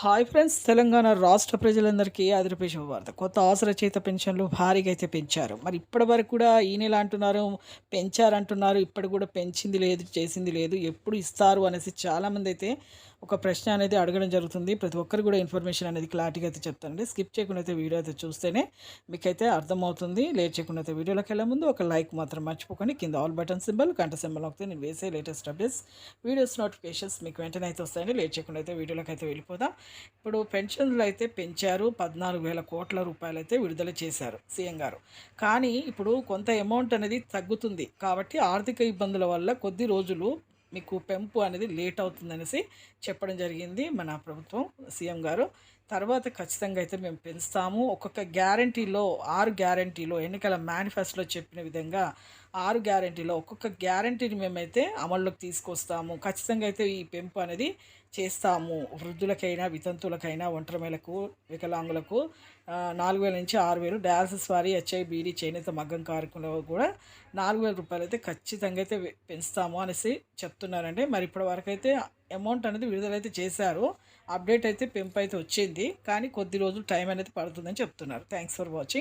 Hi friends Telangana రాష్ట్ర ప్రజలందరికీ ఆదిరపే శుభవార్త కొత్త ఆశ్రచేత పెన్షన్లు భారీగా అయితే పెంచారు. మరి ఇప్పటి వరకు కూడా ఈ నెల అంటున్నారు? పెంచారంటున్నారు. ఇప్పటి కూడా పెంచింది లేదు చేసింది లేదు. ఎప్పుడు ఇస్తారు అనేసి చాలామంది అయితే ఒక ప్రశ్న అనేది అడగడం జరుగుతుంది. ప్రతి ఒక్కరు కూడా ఇన్ఫర్మేషన్ అనేది క్లారిటీగా అయితే చెప్తానండి. స్కిప్ చేయకుండా అయితే వీడియో అయితే చూస్తేనే మీకైతే అర్థమవుతుంది. లేట్ చేయకుండా అయితే వీడియోలోకి వెళ్ళే ముందు ఒక లైక్ మాత్రం మర్చిపోకండి. కింద ఆల్ బటన్ సింబల్ గంట సింబల్ నొక్కితే నేను వేసే లేటెస్ట్ అప్డేట్స్ వీడియోస్ నోటిఫికేషన్స్ మీకు వెంటనే అయితే వస్తాయండి. లేట్ చేయకుండా అయితే వీడియోలోకి అయితే వెళ్ళిపోదాం. ఇప్పుడు పెన్షన్లు అయితే పెంచారు. పద్నాలుగు వేల కోట్ల రూపాయలు అయితే విడుదల చేశారు సీఎం గారు. కానీ ఇప్పుడు కొంత అమౌంట్ అనేది తగ్గుతుంది. కాబట్టి ఆర్థిక ఇబ్బందుల వల్ల కొద్ది రోజులు మీకు పెంపు అనేది లేట్ అవుతుందనేసి చెప్పడం జరిగింది మన ప్రభుత్వం సీఎం గారు. తర్వాత ఖచ్చితంగా అయితే మేము పెంచుతాము. ఒక్కొక్క గ్యారంటీలో ఆరు గ్యారంటీలో ఎన్నికల మేనిఫెస్టోలో చెప్పిన విధంగా ఆరు గ్యారంటీలో ఒక్కొక్క గ్యారంటీని మేమైతే అమల్లోకి తీసుకొస్తాము. ఖచ్చితంగా అయితే ఈ పెంపు అనేది చేస్తాము. వృద్ధులకైనా వితంతులకైనా ఒంటరిమేలకు వికలాంగులకు నాలుగు వేల నుంచి ఆరు వేలు డయాలసిస్ వారి హెచ్ఐబిడి చేనేత మగ్గం కార్యక్రమంలో కూడా నాలుగు వేల రూపాయలు అయితే ఖచ్చితంగా అయితే పెంచుతాము అనేసి చెప్తున్నారండి. మరి ఇప్పటి వరకు అయితే అమౌంట్ అనేది విడుదలైతే చేశారు. అప్డేట్ అయితే పెంపు అయితే వచ్చింది. కానీ కొద్ది రోజులు టైం అనేది పడుతుందని చెప్తున్నారు. Thanks for watching.